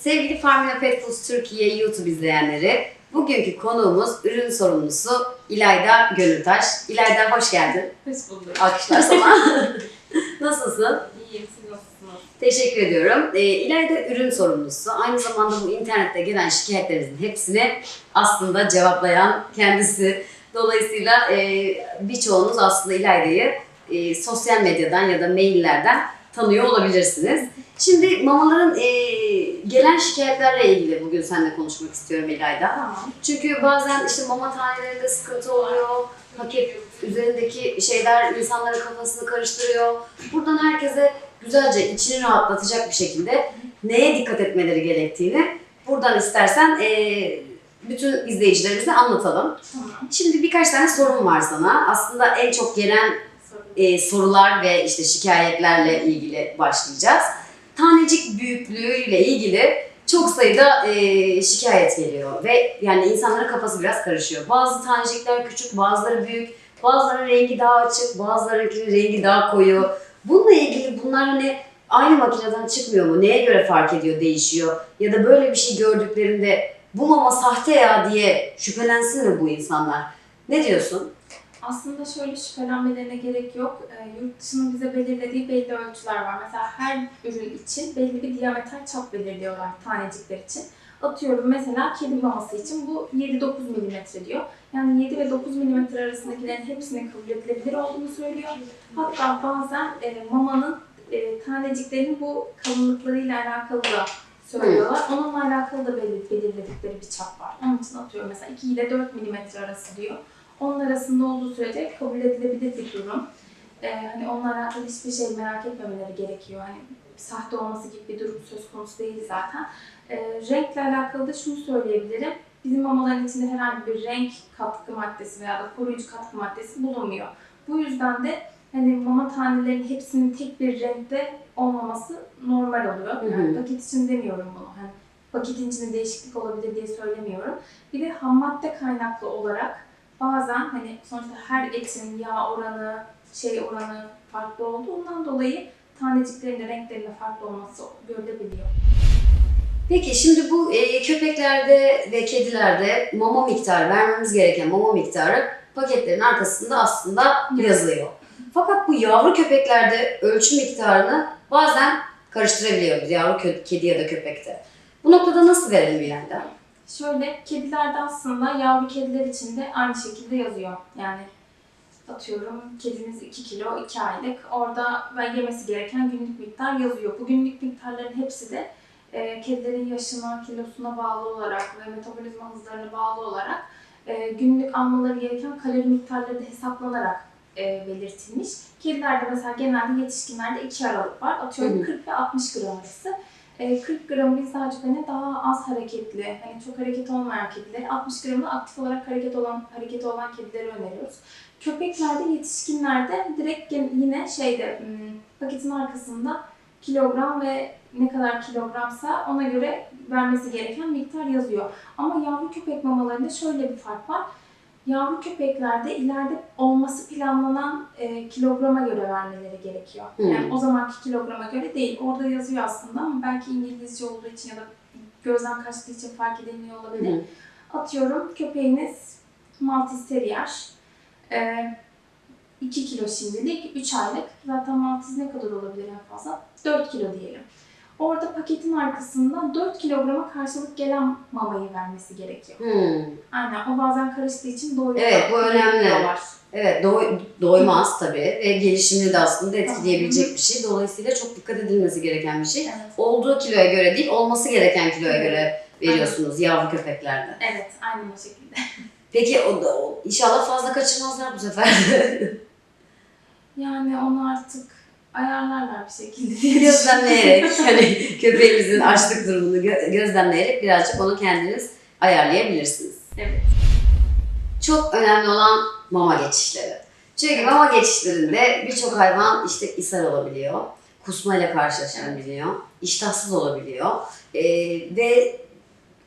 Sevgili Farmina Pet Foods Türkiye YouTube izleyenleri, bugünkü konuğumuz ürün sorumlusu İlayda Gönültaş. İlayda hoş geldin. Hoş bulduk. Alkışlar sana. Nasılsın? İyiyim, siz nasılsınız? Teşekkür ediyorum. Ee, İlayda ürün sorumlusu. Aynı zamanda bu internette gelen şikayetlerinizin hepsini aslında cevaplayan kendisi. Dolayısıyla e, birçoğunuz aslında İlayda'yı e, sosyal medyadan ya da maillerden tanıyor olabilirsiniz. Şimdi mamaların e, gelen şikayetlerle ilgili bugün seninle konuşmak istiyorum İlayda. Tamam. Çünkü bazen işte mama tanelerinde sıkıntı oluyor. Paket üzerindeki şeyler insanların kafasını karıştırıyor. Buradan herkese güzelce içini rahatlatacak bir şekilde neye dikkat etmeleri gerektiğini buradan istersen eee, bütün izleyicilerimize anlatalım. Tamam. Şimdi birkaç tane sorum var sana. Aslında en çok gelen. E, sorular ve işte şikayetlerle ilgili başlayacağız. Tanecik büyüklüğüyle ilgili çok sayıda e, şikayet geliyor ve yani insanların kafası biraz karışıyor. Bazı tanecikler küçük, bazıları büyük, bazılarının rengi daha açık, bazılarının rengi daha koyu. Bununla ilgili bunlar hani aynı makineden çıkmıyor mu? Neye göre fark ediyor, değişiyor? Ya da böyle bir şey gördüklerinde bu mama sahte ya diye şüphelensin mi bu insanlar? Ne diyorsun? Aslında şöyle şüphelenmelerine gerek yok. Ee, yurt dışının bize belirlediği belli ölçüler var. Mesela her ürün için belli bir diameter çap belirliyorlar tanecikler için. Atıyorum mesela kedi maması için bu 7-9 mm diyor. Yani 7 ve 9 mm arasındakilerin hepsinin kabul edilebilir olduğunu söylüyor. Hatta bazen e, mamanın e, taneciklerin bu kalınlıklarıyla alakalı da söylüyorlar. Onunla alakalı da belir- belirledikleri bir çap var. Onun için atıyorum mesela 2 ile 4 mm arası diyor. Onun arasında olduğu sürece kabul edilebilir bir durum. Ee, hani onunla alakalı hiçbir şey merak etmemeleri gerekiyor. Hani sahte olması gibi bir durum söz konusu değil zaten. Ee, renkle alakalı da şunu söyleyebilirim. Bizim mamaların içinde herhangi bir renk katkı maddesi veya da koruyucu katkı maddesi bulunmuyor. Bu yüzden de hani mama tanelerinin hepsinin tek bir renkte olmaması normal oluyor. Yani paket için demiyorum bunu. Hani paketin içinde değişiklik olabilir diye söylemiyorum. Bir de ham madde kaynaklı olarak bazen hani sonuçta her etin yağ oranı, şey oranı farklı olduğundan dolayı taneciklerin de renklerinde farklı olması görülebiliyor. Peki şimdi bu e, köpeklerde ve kedilerde mama miktarı, vermemiz gereken mama miktarı paketlerin arkasında aslında yazılıyor. Fakat bu yavru köpeklerde ölçü miktarını bazen karıştırabiliyoruz yavru kedi ya da köpekte. Bu noktada nasıl verelim İlayda? Şöyle kedilerde aslında yavru kediler için de aynı şekilde yazıyor. Yani atıyorum kediniz 2 kilo 2 aylık orada ve yemesi gereken günlük miktar yazıyor. Bu günlük miktarların hepsi de e, kedilerin yaşına, kilosuna bağlı olarak ve metabolizma hızlarına bağlı olarak e, günlük almaları gereken kalori miktarları da hesaplanarak e, belirtilmiş. Kedilerde mesela genelde yetişkinlerde 2 aralık var. Atıyorum hı. 40 ve 60 gram arası. E, 40 gram biz daha çok hani daha az hareketli, hani çok hareket olmayan kedileri, 60 gramda aktif olarak hareket olan hareket olan kedileri öneriyoruz. Köpeklerde, yetişkinlerde direkt yine şeyde hmm, paketin arkasında kilogram ve ne kadar kilogramsa ona göre vermesi gereken miktar yazıyor. Ama yavru köpek mamalarında şöyle bir fark var. Yavru köpeklerde ileride olması planlanan e, kilograma göre vermeleri gerekiyor. Hmm. Yani o zamanki kilograma göre değil. Orada yazıyor aslında ama belki İngilizce olduğu için ya da gözden kaçtığı için fark edilmiyor olabilir. Hı. Atıyorum köpeğiniz Maltese Terrier. E, 2 kilo şimdilik, 3 aylık. Zaten Maltese ne kadar olabilir en fazla? 4 kilo diyelim. Orada paketin arkasında 4 kilograma karşılık gelen mamayı vermesi gerekiyor. Hmm. Aynen o bazen karıştığı için doyuyor. Evet, bu önemli. diyorlar. Evet doy- doymaz tabii ve gelişimini de aslında etkileyebilecek bir şey. Dolayısıyla çok dikkat edilmesi gereken bir şey. Evet. Olduğu kiloya göre değil, olması gereken kiloya göre veriyorsunuz yavru köpeklerde. Evet, aynen o şekilde. Peki o, da- o, inşallah fazla kaçırmazlar bu sefer. Yani onu artık ayarlarlar bir şekilde diye gözlemleyerek, hani köpeğimizin açlık durumunu gö- gözlemleyerek birazcık onu kendiniz ayarlayabilirsiniz. Evet. Çok önemli olan mama geçişleri. Çünkü mama geçişlerinde birçok hayvan işte ishal olabiliyor, kusmayla karşılaşabiliyor, iştahsız olabiliyor Ee, ve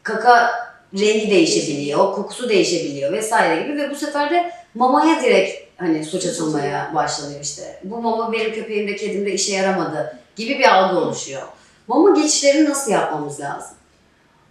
kaka rengi değişebiliyor, kokusu değişebiliyor vesaire gibi ve bu sefer de mamaya direkt hani suç atılmaya başlanıyor işte. Bu mama benim köpeğimde, kedimde işe yaramadı gibi bir algı oluşuyor. Mama geçişlerini nasıl yapmamız lazım?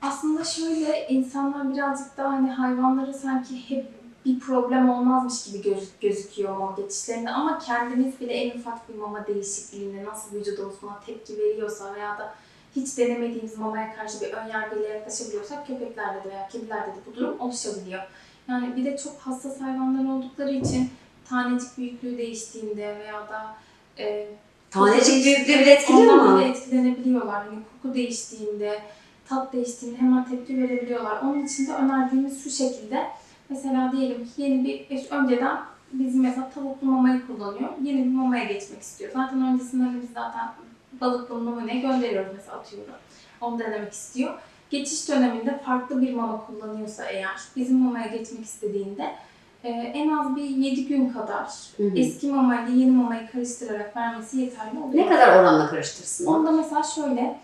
Aslında şöyle insanlar birazcık daha hani hayvanları sanki hep bir problem olmazmış gibi göz- gözüküyor mama geçişlerinde ama kendimiz bile en ufak bir mama değişikliğine nasıl vücudumuz buna tepki veriyorsa veya da hiç denemediğimiz mamaya karşı bir ön yargıyla yaklaşabiliyorsak köpeklerde de veya kedilerde de bu durum oluşabiliyor. Yani bir de çok hassas hayvanlar oldukları için tanecik büyüklüğü değiştiğinde veya da e, Tanecik büyüklüğü bile etkiliyor Ondan mu? bile etkilenebiliyorlar. Yani koku değiştiğinde, tat değiştiğinde hemen tepki verebiliyorlar. Onun için de önerdiğimiz şu şekilde. Mesela diyelim ki yeni bir, önceden biz mesela tavuklu mamayı kullanıyor. Yeni bir mamaya geçmek istiyor. Zaten öncesinde biz zaten balıklı numune gönderiyoruz mesela atıyorum. Onu denemek istiyor. Geçiş döneminde farklı bir mama kullanıyorsa eğer bizim mamaya geçmek istediğinde e, en az bir 7 gün kadar Hı hı. eski mamayla yeni mamayı karıştırarak vermesi yeterli oluyor. Ne kadar oranla karıştırsın? Onda mesela şöyle,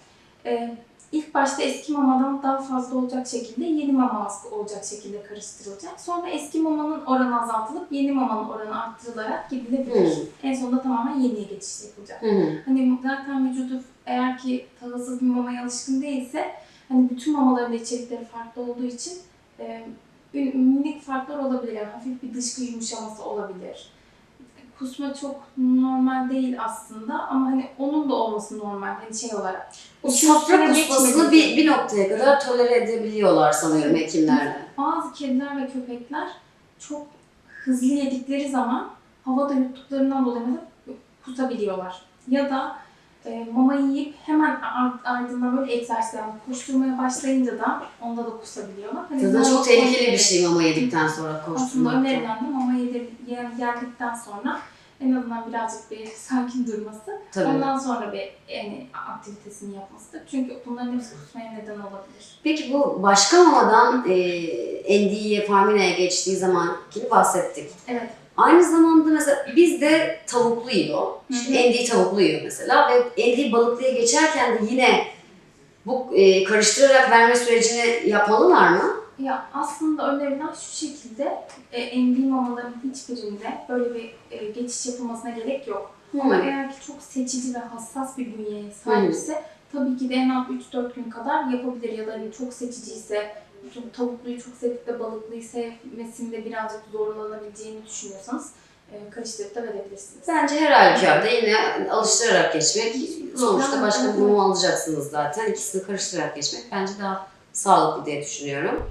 e, ilk başta eski mamadan daha fazla olacak şekilde yeni mama az olacak şekilde karıştırılacak. Sonra eski mamanın oranı azaltılıp yeni mamanın oranı arttırılarak gidilebilir. Hı. En sonunda tamamen yeniye geçiş yapılacak. Hı. Hani zaten vücudu eğer ki tahılsız bir mamaya alışkın değilse hani bütün mamaların içerikleri farklı olduğu için e, minik farklar olabilir. Yani hafif bir dışkı yumuşaması olabilir. Kusma çok normal değil aslında ama hani onun da olması normal hani şey olarak. O safra kusmasını bir, bir noktaya kadar tolere edebiliyorlar sanıyorum hekimlerde. Bazı kediler ve köpekler çok hızlı yedikleri zaman havada yuttuklarından dolayı kusabiliyorlar. Ya da e, mama yiyip hemen ar- ardından böyle egzersiz yani koşturmaya başlayınca da onda da kusabiliyorlar. Hani Zaten çok tehlikeli bir şey mama yedikten sonra Aslında koşturmak. da. önerilen de mama yedikten sonra en azından birazcık bir sakin durması. Tabii. Ondan sonra bir yani aktivitesini yapmasıdır. Çünkü bunların hepsi kusmaya neden olabilir. Peki bu başka mamadan e, endiye, farmina'ya geçtiği zamankini bahsettik. Evet. Aynı zamanda mesela bizde tavuklu yiyor. İşte Hı hı. endiyi tavuklu yiyor mesela ve endiyi balıklıya geçerken de yine bu e, karıştırarak verme sürecini yapmalılar mı? Ya aslında önerilen şu şekilde e, emdiği mamaların hiçbirinde böyle bir e, geçiş yapılmasına gerek yok. Ama Hı. eğer ki çok seçici ve hassas bir bünyeye sahipse tabii ki de en az 3-4 gün kadar yapabilir ya da hani çok seçiciyse tavukluyu çok sevip de balıklıyı sevmesinde birazcık zorlanabileceğini düşünüyorsanız e, karıştırıp da verebilirsiniz. Bence her halükarda yine alıştırarak geçmek. Sonuçta başka bir mama alacaksınız zaten. İkisini karıştırarak geçmek bence daha sağlıklı diye düşünüyorum.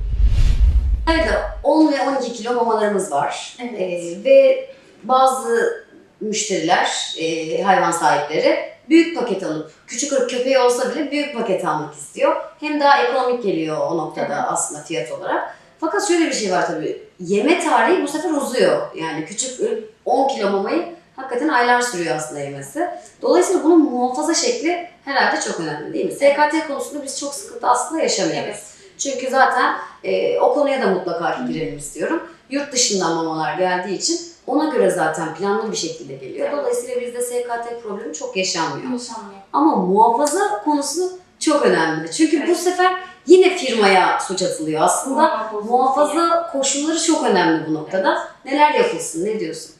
Evet 10 ve 12 kilo mamalarımız var. Evet. Ee, ve bazı müşteriler, e, hayvan sahipleri büyük paket alıp, küçük köpeği olsa bile büyük paket almak istiyor. Hem daha ekonomik geliyor o noktada aslında fiyat olarak. Fakat şöyle bir şey var tabii, yeme tarihi bu sefer uzuyor. Yani küçük ırk 10 kilo mamayı hakikaten aylar sürüyor aslında yemesi. Dolayısıyla bunun muhafaza şekli herhalde çok önemli değil mi? SKT konusunda biz çok sıkıntı aslında yaşamıyoruz. Evet. Çünkü zaten e, o konuya da mutlaka girelim istiyorum. Yurt dışından mamalar geldiği için ona göre zaten planlı bir şekilde geliyor. Evet. Dolayısıyla bizde SKT problemi çok yaşanmıyor. Yaşanmıyor. Ama muhafaza konusu çok önemli. Çünkü bu Evet. sefer yine firmaya suç atılıyor. Aslında Muhafaza muhafaza koşulları çok önemli bu noktada. Neler yapılsın, ne diyorsun?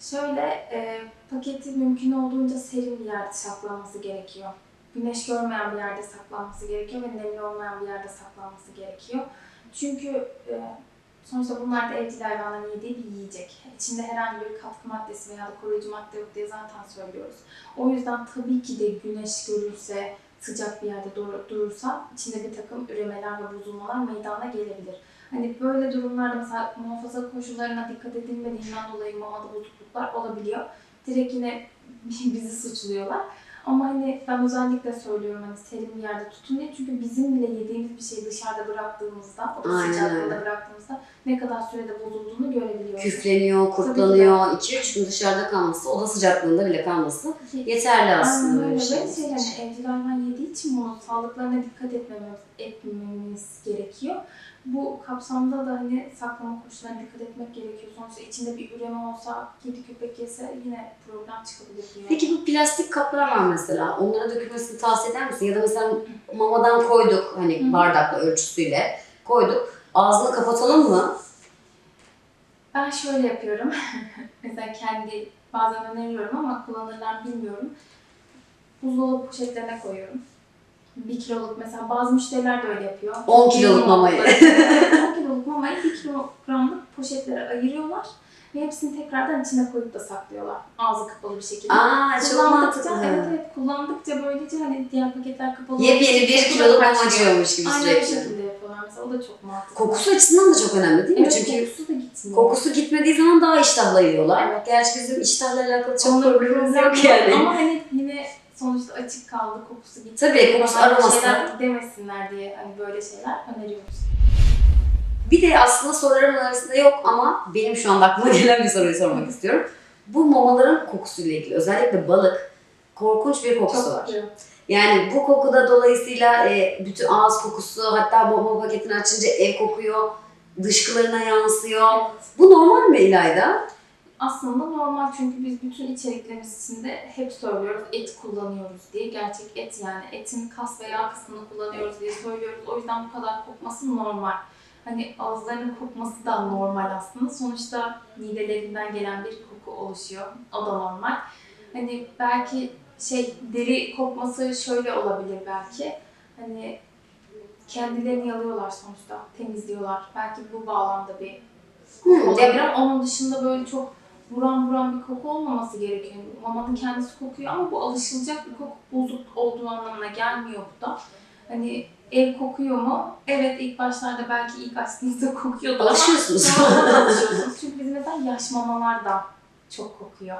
Şöyle, e, paketi mümkün olduğunca serin bir yerde saklanması gerekiyor. Güneş görmeyen bir yerde saklanması gerekiyor ve nemli olmayan bir yerde saklanması gerekiyor. Çünkü e, sonuçta bunlar da evcil hayvanların yediği bir yiyecek. İçinde herhangi bir katkı maddesi veya da koruyucu madde yok diye zaten söylüyoruz. O yüzden tabii ki de güneş görürse, sıcak bir yerde dur- durursa içinde bir takım üremeler ve bozulmalar meydana gelebilir. Hani böyle durumlarda mesela muhafaza koşullarına dikkat edilmediğinden dolayı mamada bozukluklar olabiliyor. Direkt yine bizi suçluyorlar. Ama hani ben özellikle söylüyorum hani serin bir yerde tutun diye. Çünkü bizim bile yediğimiz bir şeyi dışarıda bıraktığımızda, o sıcaklığında bıraktığımızda ne kadar sürede bozulduğunu görebiliyoruz. Küfleniyor, kurtlanıyor, 2-3 gün dışarıda kalması, oda sıcaklığında bile kalması yeterli aslında Aynen öyle. bir şey. Şeyler hani evcil hayvan yediği için bunun sağlıklarına dikkat etmemiz, etmemiz gerekiyor. Bu kapsamda da hani saklama koşullarına dikkat etmek gerekiyor. Sonuçta içinde bir üreme olsa, kedi köpek yese yine problem çıkabilir diyor. Peki bu plastik kaplar var mesela. Onlara dökülmesini tavsiye eder misin? Ya da mesela mamadan koyduk hani bardakla ölçüsüyle koyduk. Ağzını kapatalım mı? Ben şöyle yapıyorum. Mesela kendi bazen öneriyorum ama kullanırlar bilmiyorum. Buzdolabı poşetlerine koyuyorum. 1 kiloluk mesela bazı müşteriler de öyle yapıyor. 10 kiloluk mamayı. 10 kiloluk mamayı 1 kilogramlık poşetlere ayırıyorlar ve hepsini tekrardan içine koyup da saklıyorlar. Ağzı kapalı bir şekilde. Aa çok mantıklı. evet evet kullandıkça böylece hani diğer paketler kapalı. Yepyeni bir kiloluk yiyormuş gibi Aynen o sürekli. şekilde yapıyorlar mesela o da çok mantıklı. Kokusu açısından da çok önemli değil mi? evet, Çünkü kokusu da gitmiyor. kokusu gitmediği zaman daha iştahla yiyorlar. Evet. Gerçi bizim iştahla alakalı çok problemimiz problem yok yani. Ama hani yine sonuçta açık kaldı, kokusu gitti. Tabii, kokusu, Bana bir aroması. Demesinler diye hani böyle şeyler öneriyoruz. Bir de aslında sorularım arasında yok ama benim şu anda aklıma gelen bir soruyu sormak istiyorum. Bu mamaların kokusuyla ilgili özellikle balık korkunç bir kokusu Çok var. kokuyor. Yani bu koku da dolayısıyla e, bütün ağız kokusu hatta mama paketini açınca ev kokuyor, dışkılarına yansıyor. Evet. Bu normal mi İlayda? Aslında normal çünkü biz bütün içeriklerimiz içinde hep söylüyoruz et kullanıyoruz diye. Gerçek et yani etin kas ve yağ kısmını kullanıyoruz diye söylüyoruz. O yüzden bu kadar kokması normal. Hani ağızlarının kokması da normal aslında. Sonuçta midelerinden gelen bir koku oluşuyor. O da normal. Hani belki şey deri kokması şöyle olabilir belki. Hani kendilerini yalıyorlar sonuçta, temizliyorlar. Belki bu bağlamda bir Hmm, olabilir onun dışında böyle çok buram buram bir koku olmaması gerekiyor. Mamanın kendisi kokuyor ama bu alışılacak bir koku bozuk olduğu anlamına gelmiyor bu da. Hani ev kokuyor mu? Evet ilk başlarda belki ilk açtığınızda kokuyordu ama Alışıyorsunuz. Çünkü bizim mesela yaş mamalar da çok kokuyor.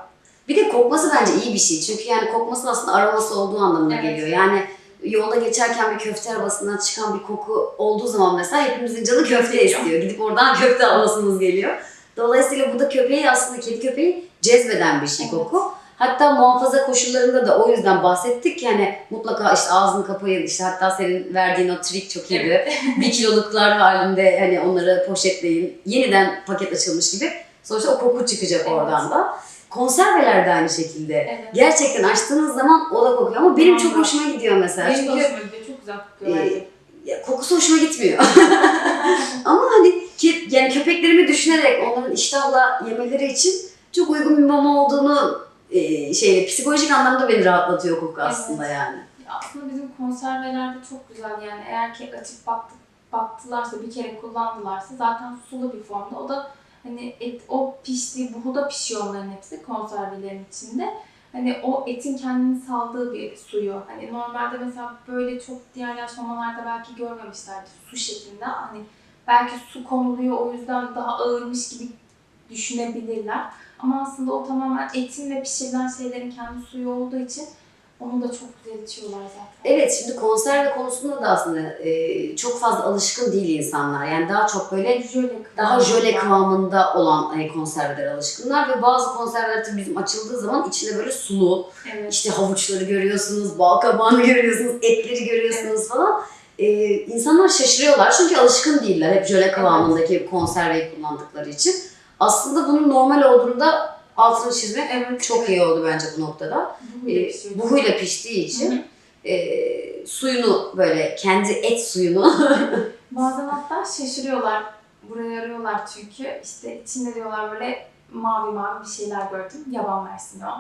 Bir de kokması bence iyi bir şey. Çünkü yani kokması aslında aroması olduğu anlamına Evet. geliyor. Yani yolda geçerken bir köfte arabasından çıkan bir koku olduğu zaman mesela hepimizin canı köfte istiyor. Gidip oradan köfte almasımız geliyor. Dolayısıyla bu da köpeği aslında kedi köpeği cezbeden bir şey Evet. koku. Hatta muhafaza koşullarında da o yüzden bahsettik ki hani mutlaka işte ağzını kapayın işte hatta senin verdiğin o trik çok iyiydi. bir kiloluklar halinde hani onları poşetleyin. Yeniden paket açılmış gibi. Sonuçta o koku çıkacak Evet. oradan da. Konserveler de aynı şekilde. Evet. Gerçekten açtığınız zaman o da kokuyor ama benim çok hoşuma gidiyor mesela. Benim Çünkü hoşuma gidiyor. Çok güzel kokuyor e, kokusu hoşuma gitmiyor. ama hani ki, yani köpeklerimi düşünerek onların iştahla yemeleri için çok uygun bir mama olduğunu e, şey psikolojik anlamda beni rahatlatıyor koku aslında yani. Ya Aslında bizim konservelerde çok güzel yani eğer ki açıp baktı, baktılarsa bir kere kullandılarsa zaten sulu bir formda o da hani et o piştiği buhuda pişiyor onların hepsi konservelerin içinde. Hani o etin kendini saldığı bir suyu. Hani normalde mesela böyle çok diğer yaş mamalarda belki görmemişlerdir su şeklinde. Hani belki su konuluyor o yüzden daha ağırmış gibi düşünebilirler. Ama aslında o tamamen etin ve pişirilen şeylerin kendi suyu olduğu için onu da çok güzel içiyorlar zaten. Evet şimdi konserve konusunda da aslında e, çok fazla alışkın değil insanlar. Yani daha çok böyle Jöle daha jöle kıvamında olan e, konservelere alışkınlar ve bazı konserveler tabii bizim açıldığı zaman içinde böyle sulu, Evet. işte havuçları görüyorsunuz, bal kabağını görüyorsunuz, etleri görüyorsunuz falan. E, insanlar şaşırıyorlar çünkü alışkın değiller hep jöle kıvamındaki konserveyi kullandıkları için. Aslında bunun normal olduğunda altını çizmek Evet. çok iyi oldu bence bu noktada. Buhuyla E, buhuyla piştiği için Hı hı. e, suyunu böyle kendi et suyunu Bazen hatta şaşırıyorlar. Burayı arıyorlar çünkü. İşte içinde diyorlar böyle mavi mavi bir şeyler gördüm. Yaban mersini o.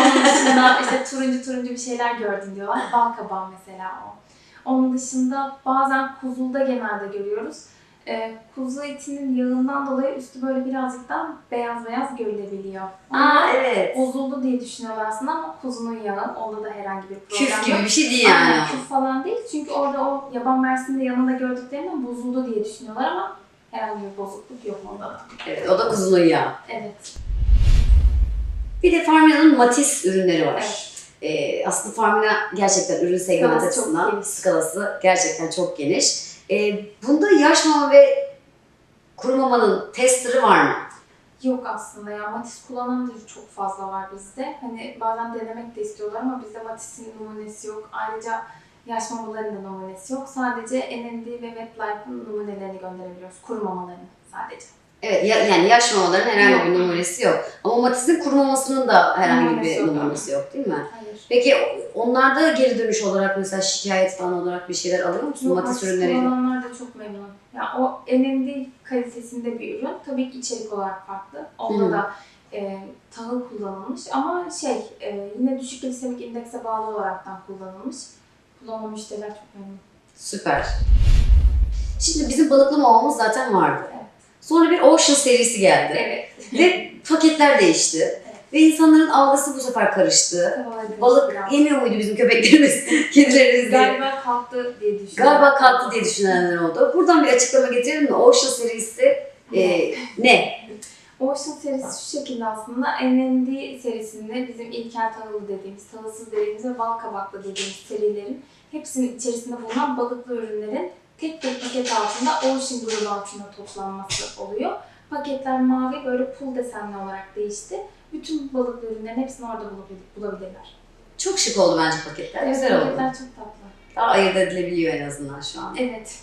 Onun dışında işte turuncu turuncu bir şeyler gördüm diyorlar. Bal kabağı mesela o. Onun dışında bazen kuzulda genelde görüyoruz. Ee, kuzu etinin yağından dolayı üstü böyle birazcık daha beyaz beyaz görülebiliyor. Aa evet. Bozuldu diye düşünüyorlar aslında ama kuzunun yağı. Onda da herhangi bir problem Küf yok. gibi bir şey değil yani. Aynen, küf falan değil. Çünkü orada o yaban mersini de yanında gördüklerinden bozuldu diye düşünüyorlar ama herhangi bir bozukluk yok onda da. Evet o da kuzunun yağı. Evet. Bir de Farmina'nın Matisse ürünleri var. Evet. Ee, aslında Farmina gerçekten ürün segmenti Skalası açısından skalası gerçekten çok geniş. Ee, bunda yaş mama ve kuru mamanın testerı var mı? Yok aslında ya. Matisse kullanan da çok fazla var bizde. Hani bazen denemek de istiyorlar ama bizde Matisse'in numunesi yok. Ayrıca yaş mamaların da numunesi yok. Sadece NMD ve Wetlife'ın numunelerini gönderebiliyoruz. Kuru mamalarını sadece. Evet ya- yani yaş mamaların herhangi bir Yok. numarası yok. Ama Matisse'in kuru mamasının da herhangi Numarası bir yok, numarası yok değil mi? Hayır. Peki onlarda geri dönüş olarak mesela şikayet falan olarak bir şeyler alıyor musun Yok, Matisse ürünleriyle? kullananlar da çok memnun. Ya o NMD kalitesinde bir ürün. Tabii ki içerik olarak farklı. Onda Hı. da e, tahıl kullanılmış ama şey e, yine düşük glisemik indekse bağlı olaraktan kullanılmış. Kullanan müşteriler çok memnun. Süper. Şimdi bizim balıklı mamamız zaten vardı. Evet. Sonra bir Ocean serisi geldi. Evet. Ve paketler değişti. Ve insanların algısı bu sefer karıştı. Balık yemiyor muydu bizim köpeklerimiz, kedilerimiz diye. Galiba kalktı diye düşünüyorum. Galiba kalktı diye düşünenler oldu. Buradan bir açıklama getirelim mi? Ocean serisi e, ne? Ocean serisi şu şekilde aslında NND serisinde bizim İlker tahıllı dediğimiz, tahılsız dediğimiz ve bal kabaklı dediğimiz serilerin hepsinin içerisinde bulunan balıklı ürünlerin tek tek paket altında Ocean grubu altında toplanması oluyor. Paketler mavi böyle pul desenli olarak değişti. Bütün balıklı ürünlerin hepsini orada bulabil- bulabilirler. Çok şık oldu bence paketler. Güzel oldu. Paketler çok tatlı. Daha ayırt edilebiliyor en azından şu an. Evet.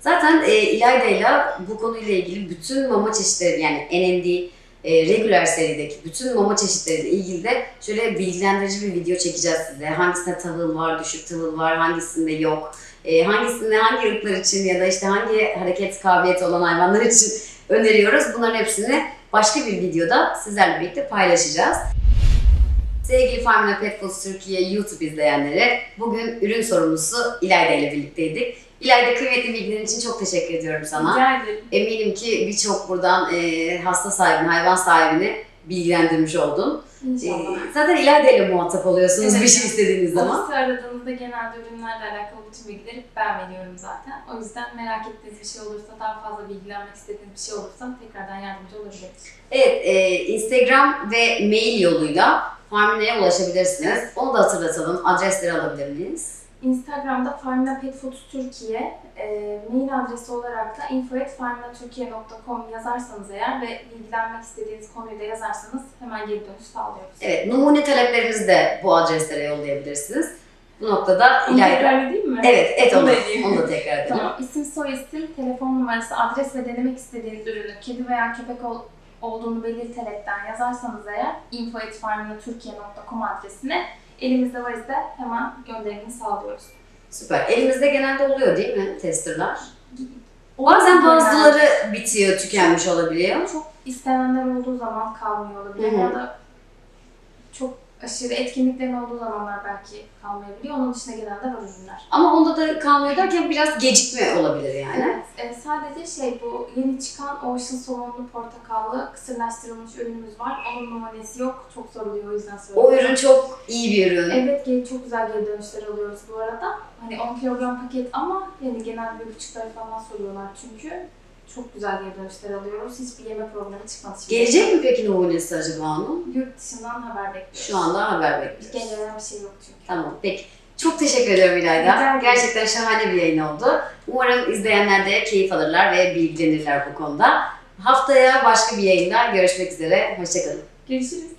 Zaten e, İlayda'yla bu konuyla ilgili bütün mama çeşitleri yani NND, e, regular serideki bütün mama çeşitleriyle ilgili de şöyle bilgilendirici bir video çekeceğiz size. Hangisinde tahıl var, düşük tahıl var, hangisinde yok, e, hangisinde hangi ırklar için ya da işte hangi hareket kabiliyeti olan hayvanlar için öneriyoruz. Bunların hepsini başka bir videoda sizlerle birlikte paylaşacağız. Sevgili Farmina Pet Foods Türkiye YouTube izleyenleri, bugün ürün sorumlusu İlayda ile birlikteydik. İlayda kıymetli bilgilerin için çok teşekkür ediyorum sana. Rica ederim. Eminim ki birçok buradan e, hasta sahibini, hayvan sahibini bilgilendirmiş oldun. E, İnşallah. zaten İlayda ile muhatap oluyorsunuz Evet. bir şey istediğiniz zaman. Ofisi aradığınızda genelde ürünlerle alakalı bütün bilgileri ben veriyorum zaten. O yüzden merak ettiğiniz bir şey olursa, daha fazla bilgilenmek istediğiniz bir şey olursa tekrardan yardımcı olabiliriz. Evet, e, Instagram ve mail yoluyla Farmine'ye ulaşabilirsiniz. Onu da hatırlatalım. Adresleri alabilir miyiz? Instagram'da Farmina Pet Foods Türkiye, e, mail adresi olarak da info.farminaturkiye.com yazarsanız eğer ve bilgilenmek istediğiniz konuyu da yazarsanız hemen geri dönüş sağlıyoruz. Evet, numune taleplerinizi de bu adreslere yollayabilirsiniz. Bu noktada Onu İlayda... tekrar edeyim mi? Evet, et Onu onu. Onu da tekrar edelim. Tamam. İsim, soy isim, telefon numarası, adres ve denemek istediğiniz ürünü kedi veya köpek ol- olduğunu belirterekten yazarsanız eğer info.farminaturkiye.com adresine elimizde var ise hemen gönderimini sağlıyoruz. Süper. Elimizde genelde oluyor değil mi testerlar? Bazen bazıları bitiyor, tükenmiş olabiliyor. çok istenenler olduğu zaman kalmıyor olabilir Hı hı. ya da aşırı etkinliklerin olduğu zamanlar belki kalmayabiliyor. Onun dışında genelde var ürünler. Ama onda da kalmıyor derken biraz gecikme olabilir yani. Evet, e, sadece şey bu yeni çıkan Ocean somonlu portakallı kısırlaştırılmış ürünümüz var. Onun numarası yok. Çok soruluyor o yüzden O söylüyorum. ürün çok iyi bir ürün. Evet, geri çok güzel geri dönüşler alıyoruz bu arada. Hani 10 kilogram paket ama yani genel bir buçuk lira falan soruyorlar çünkü. Çok güzel geri dönüşler alıyoruz. Hiçbir yeme problemi çıkmadı. şimdi. Gelecek mi peki numunesi acaba onun? Yurt dışından haber bekliyoruz. Şu anda haber bekliyoruz. Gelen bir şey yok çünkü. Tamam, peki. Çok teşekkür ediyorum İlayda. Gerçekten şahane bir yayın oldu. Umarım izleyenler de keyif alırlar ve bilgilenirler bu konuda. Haftaya başka bir yayında görüşmek üzere. Hoşçakalın. Görüşürüz.